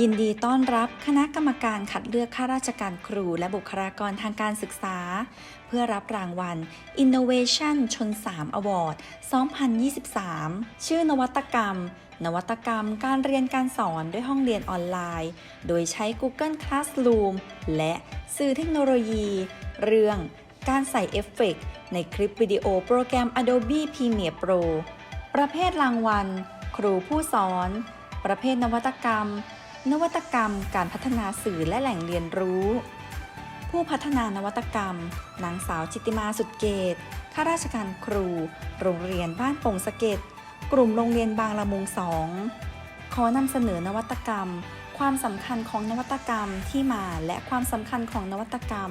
ยินดีต้อนรับคณะกรรมการคัดเลือกข้าราชการครูและบุคลากรทางการศึกษา เพื่อรับรางวัล Innovation ชน 3 Award 2023 ชื่อนวัตกรรม นวัตกรรมการเรียนการสอนด้วยห้องเรียนออนไลน์ โดยใช้ Google Classroom และสื่อเทคโนโลยี เรื่องการใส่เอฟเฟกต์ในคลิปวิดีโอโปรแกรม Adobe Premiere Pro ประเภทรางวัล ครูผู้สอน ประเภทนวัตกรรม นวัตกรรมการพัฒนาสื่อและแหล่งเรียนรู้ ผู้พัฒนานวัตกรรม นางสาวจิตติมาสุดเกตข้าราชการครู โรงเรียนบ้านโป่งสะเก็ดกลุ่มโรงเรียนบางละมุงสองขอนำเสนอนวัตกรรม ความสำคัญของนวัตกรรมที่มาและความสำคัญของนวัตกรรม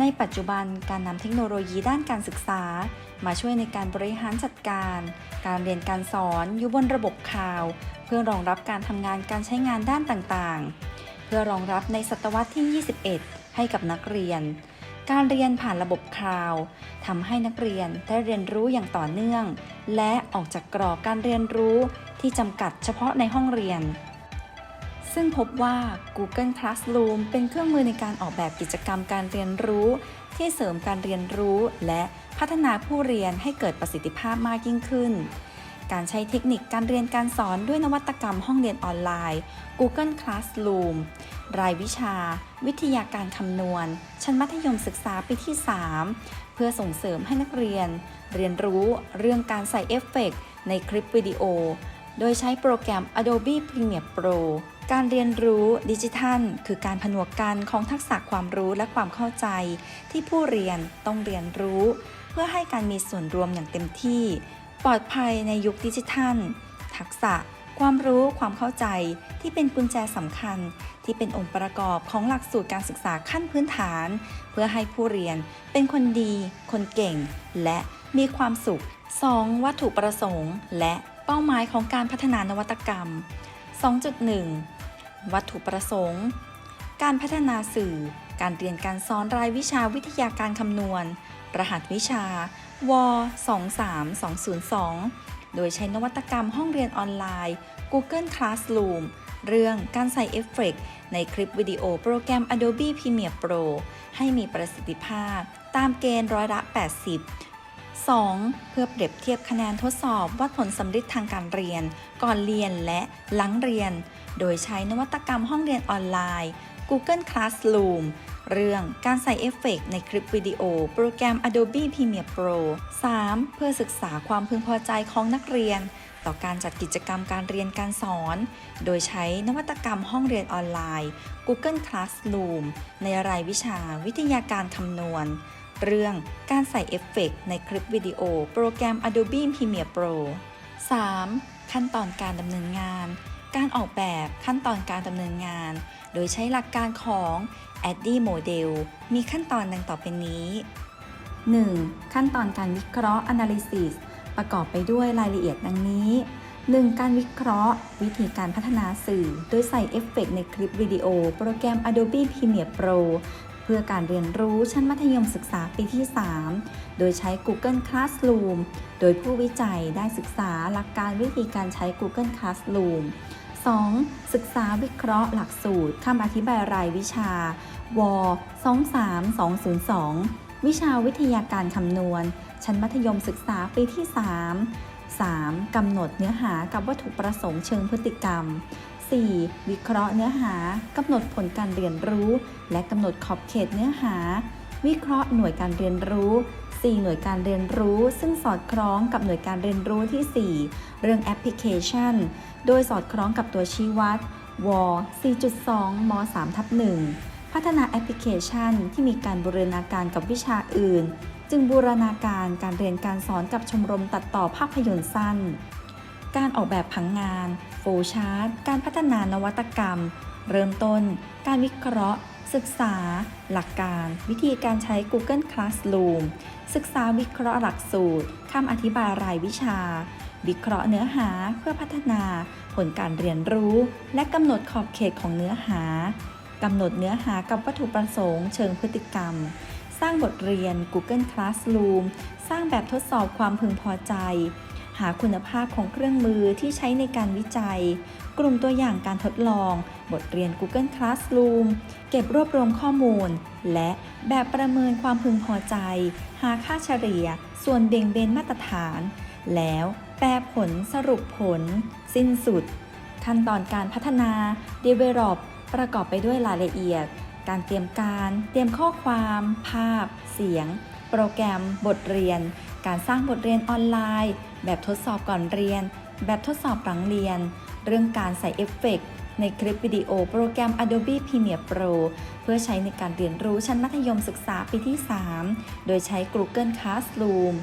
ในปัจจุบันการนำเทคโนโลยีด้านการศึกษา มาช่วยในการบริหารจัดการ การเรียนการสอนอยู่บนระบบข่าวเพื่อรองรับการทำงานการใช้งานด้านต่างๆ เพื่อรองรับในศตวรรษที่ 21 ให้กับนักเรียน การเรียนผ่านระบบคลาวทำให้นักเรียนได้เรียนรู้อย่างต่อเนื่อง และออกจากกรอบการเรียนรู้ที่จำกัดเฉพาะในห้องเรียน ซึ่งพบว่า Google Classroom เป็นเครื่องมือในการออกแบบกิจกรรมการเรียนรู้ ที่เสริมการเรียนรู้และพัฒนาผู้เรียนให้เกิดประสิทธิภาพมากยิ่งขึ้น การใช้เทคนิคการเรียนการสอนด้วยนวัตกรรมห้องเรียนออนไลน์ Google Classroom รายวิชา วิทยาการคำนวณ ชั้นมัธยมศึกษาปีที่ 3 เพื่อส่งเสริมให้นักเรียน เรียนรู้เรื่องการใส่เอฟเฟกต์ในคลิปวิดีโอ โดยใช้โปรแกรม Adobe Premiere Pro การเรียนรู้ดิจิทัล คือการผนวกกันของทักษะความรู้และความเข้าใจ ที่ผู้เรียนต้องเรียนรู้ เพื่อให้การมีส่วนรวมอย่างเต็มที่ ปลอดภัยในยุคดิจิทัล ทักษะ ความรู้ความเข้าใจที่เป็นกุญแจสำคัญ ที่เป็นองค์ประกอบของหลักสูตรการศึกษาขั้นพื้นฐาน เพื่อให้ผู้เรียนเป็นคนดี คนเก่ง และมีความสุข 2. วัตถุประสงค์ และเป้าหมายของการพัฒนานวัตกรรม 2.1 วัตถุประสงค์ การพัฒนาสื่อ การเรียนการสอนรายวิชาวิทยาการคำนวณ รหัสวิชา ว 23202 โดยใช้นวัตกรรมห้องเรียนออนไลน์ Google Classroom เรื่องการใส่เอฟเฟกต์ในคลิปวิดีโอโปรแกรม Adobe Premiere Pro ให้มีประสิทธิภาพ ตามเกณฑ์ร้อยละ 80 2. เพื่อเปรียบเทียบคะแนนทดสอบวัดผลสำฤทธิ์ทางการเรียน ก่อนเรียนและหลังเรียน โดยใช้นวัตกรรมห้องเรียนออนไลน์ Google Classroom เรื่องการใส่เอฟเฟกต์ในคลิปวิดีโอ โปรแกรม Adobe Premiere Pro 3. เพื่อศึกษาความพึงพอใจของนักเรียน ต่อการจัดกิจกรรมการเรียนการสอน โดยใช้นวัตกรรมห้องเรียนออนไลน์ Google Classroom ในรายวิชาวิทยาการคำนวณ เรื่องการใส่เอฟเฟกต์ในคลิปวิดีโอ โปรแกรม Adobe Premiere Pro 3. ขั้นตอนการดำเนินงาน การออกแบบขั้นตอนการดำเนินงาน โดยใช้หลักการของ ADDIE Model มีขั้นตอนดังต่อไปนี้ 1. ขั้นตอนการวิเคราะห์ Analysis ประกอบไปด้วยรายละเอียดดังนี้ 1. การวิเคราะห์ วิธีการพัฒนาสื่อ โดยใส่เอฟเฟกต์ในคลิปวิดีโอ โปรแกรม Adobe Premiere Pro เพื่อการเรียนรู้ชั้นมัธยมศึกษาปีที่ 3 โดยใช้ Google Classroom โดยผู้วิจัยได้ศึกษาหลักการวิธีการใช้ Google Classroom 2. ศึกษาวิเคราะห์หลักสูตรคำอธิบายรายวิชา ว 23202 วิชาวิทยาการคำนวณ ชั้นมัธยมศึกษาปีที่ 3 3. กำหนดเนื้อหากับวัตถุประสงค์เชิงพฤติกรรม 4. วิเคราะห์เนื้อหากำหนดผลการเรียนรู้ และกำหนดขอบเขตเนื้อหา วิเคราะห์หน่วยการเรียนรู้ 4 หน่วยการเรียนรู้ ซึ่งสอดคล้องกับหน่วยการเรียนรู้ที่ 4 เรื่องแอปพลิเคชัน โดยสอดคล้องกับตัวชี้วัดว4.2ม3ทับ1พัฒนาแอปพลิเคชันที่มีการบูรณาการกับวิชาอื่น จึงบูรณาการการเรียนการสอนกับชมรมตัดต่อภาพยนตร์สั้น การออกแบบผังงาน โฟชาร์ตการพัฒนานวัตกรรม เริ่มต้น การวิเคราะห์ ศึกษา หลักการ วิธีการใช้ Google Classroom ศึกษาวิเคราะห์หลักสูตรคำอธิบายรายวิชา วิเคราะห์เนื้อหาเพื่อพัฒนา ผลการเรียนรู้ และกำหนดขอบเขตของเนื้อหากำหนดเนื้อหากับวัตถุประสงค์เชิงพฤติกรรม สร้างบทเรียน Google Classroom สร้างแบบทดสอบความพึงพอใจ หาคุณภาพของเครื่องมือที่ใช้ในการวิจัย กลุ่มตัวอย่างการทดลอง บทเรียน Google Classroom เก็บรวบรวมข้อมูล และแบบประเมินความพึงพอใจ หาค่าเฉลี่ย ส่วนเบี่ยงเบนมาตรฐาน แล้วแปลผลสรุปผล สิ้นสุด ขั้นตอนการพัฒนา Develop ประกอบไปด้วยรายละเอียด การเตรียมการ เตรียมข้อความ ภาพ เสียง โปรแกรม บทเรียน การสร้างบทเรียนออนไลน์ แบบทดสอบก่อนเรียน แบบทดสอบหลังเรียน เรื่องการใส่เอฟเฟกต์ในคลิปวิดีโอโปรแกรม Adobe Premiere Pro เพื่อใช้ในการเรียนรู้ชั้นมัธยมศึกษาปีที่ 3 โดยใช้ Google Classroom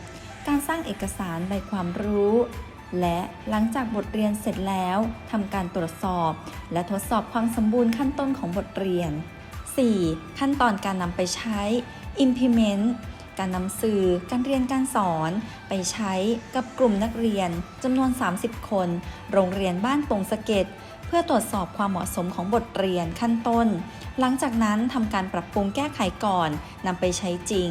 การสร้างเอกสารใบความรู้ และหลังจากบทเรียนเสร็จแล้วทำการตรวจสอบ และทดสอบความสมบูรณ์ขั้นต้นของบทเรียน 4. ขั้นตอนการนำไปใช้ implement การนำสื่อการเรียนการสอน ไปใช้กับกลุ่มนักเรียนจำนวน 30 คน โรงเรียนบ้านปงสะเก็ดเพื่อตรวจสอบความเหมาะสมของบทเรียนขั้นต้น หลังจากนั้นทำการปรับปรุงแก้ไขก่อนนำไปใช้จริง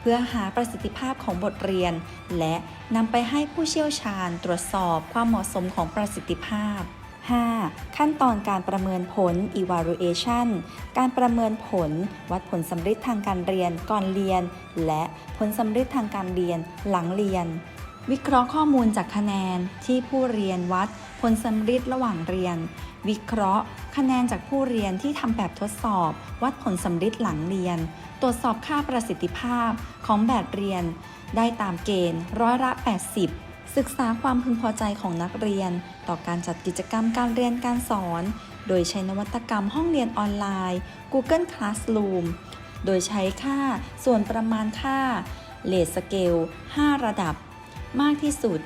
เพื่อหาประสิทธิภาพของบทเรียน และนำไปให้ผู้เชี่ยวชาญตรวจสอบความเหมาะสมของประสิทธิภาพ 5. ขั้นตอนการประเมินผล evaluation การประเมินผล วัดผลสำเร็จทางการเรียนก่อนเรียน และผลสำเร็จทางการเรียนหลังเรียน วิเคราะห์ข้อมูลจากคะแนนที่ผู้เรียนวัด ผลสำเร็จระหว่างเรียน วิเคราะห์ คะแนนจากผู้เรียนที่ทำแบบทดสอบ วัดผลสำเร็จหลังเรียน ตรวจสอบค่าประสิทธิภาพของแบบเรียน ได้ตามเกณฑ์ร้อยละ 80 ศึกษาความพึงพอใจของนักเรียน ต่อการจัดกิจกรรมการเรียนการสอน โดยใช้นวัตกรรมห้องเรียนออนไลน์ Google Classroom โดยใช้ค่าส่วนประมาณค่าเลสสเกล 5 ระดับ มากที่สุด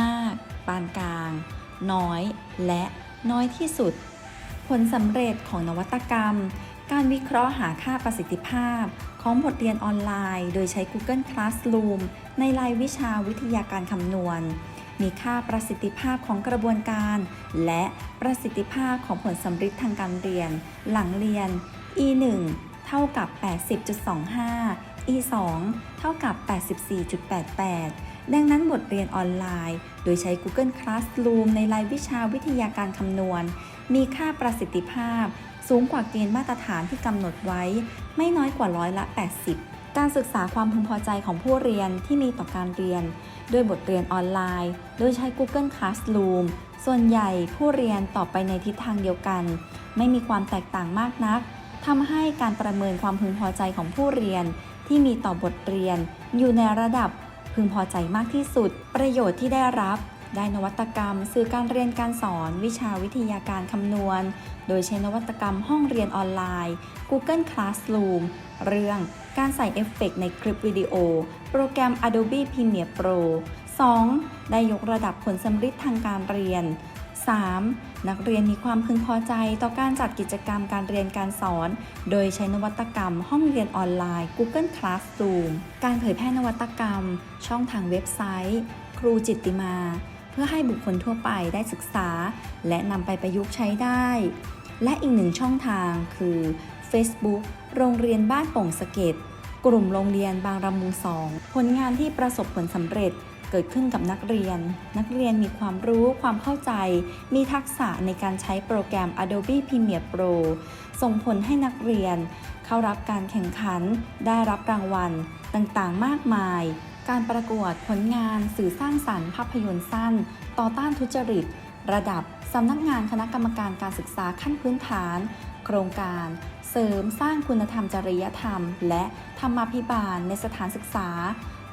มาก ปานกลาง น้อย และน้อยที่สุด ผลสำเร็จของนวัตกรรม การวิเคราะห์หาค่าประสิทธิภาพ ของบทเรียนออนไลน์ โดยใช้ Google Classroom ในรายวิชาวิทยาการคำนวณ มีค่าประสิทธิภาพของกระบวนการ และประสิทธิภาพของผลสำเร็จทางการเรียน หลังเรียน e 1 เท่ากับ 80.25 e 2 เท่ากับ 84.88 ดังนั้นบทเรียนออนไลน์ โดยใช้ Google Classroom ในรายวิชาวิทยาการคำนวณ มีค่าประสิทธิภาพ สูงกว่าเกณฑ์มาตรฐานที่กำหนดไว้ ไม่น้อยกว่าร้อยละ 80 การศึกษาความพึงพอใจของผู้เรียนที่มีต่อการเรียน ด้วยบทเรียนออนไลน์ โดยใช้ Google Classroom ส่วนใหญ่ผู้เรียนตอบไปในทิศทางเดียวกัน ไม่มีความแตกต่างมากนักทำให้การประเมินความพึงพอใจของผู้เรียน ที่มีต่อบทเรียน อยู่ในระดับพึงพอใจมากที่สุด ประโยชน์ที่ได้รับ ได้นวัตกรรม สื่อการเรียนการสอน วิชาวิทยาการคำนวณ โดยใช้นวัตกรรมห้องเรียนออนไลน์ Google Classroom เรื่องการใส่เอฟเฟกต์ในคลิปวิดีโอ โปรแกรม Adobe Premiere Pro 2. ได้ยกระดับผลสำเร็จทางการเรียน 3. นักเรียนมีความพึงพอใจต่อการจัดกิจกรรมการเรียนการสอน โดยใช้นวัตกรรมห้องเรียนออนไลน์ Google Classroom การเผยแพร่นวัตกรรม ช่องทางเว็บไซต์ ครูจิตติมา เพื่อให้บุคคลทั่วไปได้ศึกษา และนำไปประยุกต์ใช้ได้ และอีกหนึ่งช่องทางคือ Facebook โรงเรียนบ้านโป่งสะเก็ดกลุ่มโรงเรียนบางระมุงสองผลงานที่ประสบผลสำเร็จเกิดขึ้นกับนักเรียน นักเรียนมีความรู้ความเข้าใจ มีทักษะในการใช้โปรแกรม Adobe Premiere Pro ส่งผลให้นักเรียน เข้ารับการแข่งขัน ได้รับรางวัลต่างๆ มากมาย การประกวดผลงานสื่อสร้างสรรค์ภาพยนตร์สั้น ต่อต้านทุจริต ระดับสำนักงานคณะกรรมการการศึกษาขั้นพื้นฐาน โครงการ เสริมสร้างคุณธรรมจริยธรรม และธรรมาภิบาลในสถานศึกษา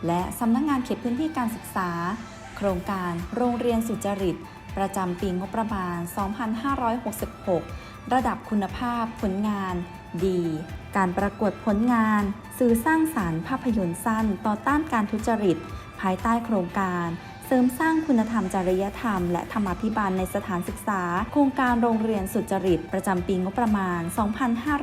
และสำนักงานเขตพื้นที่การศึกษา โครงการโรงเรียนสุจริต ประจำปีงบประมาณ 2566 ระดับคุณภาพผลงาน ดีการประกวดผลงาน สื่อสร้างสารรค์ภาพยนตร์สั้น ต่อต้านการทุจริต ภายใต้โครงการ เสริมสร้างคุณธรรมจริยธรรม และธรรมาภิบาลในสถานศึกษา โครงการโรงเรียนสุจริต ประจำปีงบประมาณ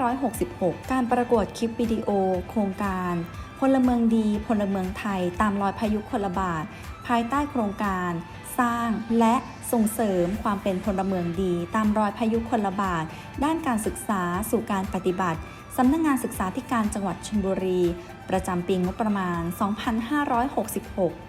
2566 การประกวดคลิปวิดีโอ โครงการพลเมืองดีพลเมืองไทย ตามรอยพายุคนละบาท ภายใต้โครงการ สร้างและส่งเสริมความเป็นพลเมืองดี ตามรอยพายุคนละบาท ด้านการศึกษาสู่การปฏิบัติ สำนักงงานศึกษาธิการจังหวัดชลบุรี ประจำปีงบประมาณ 2566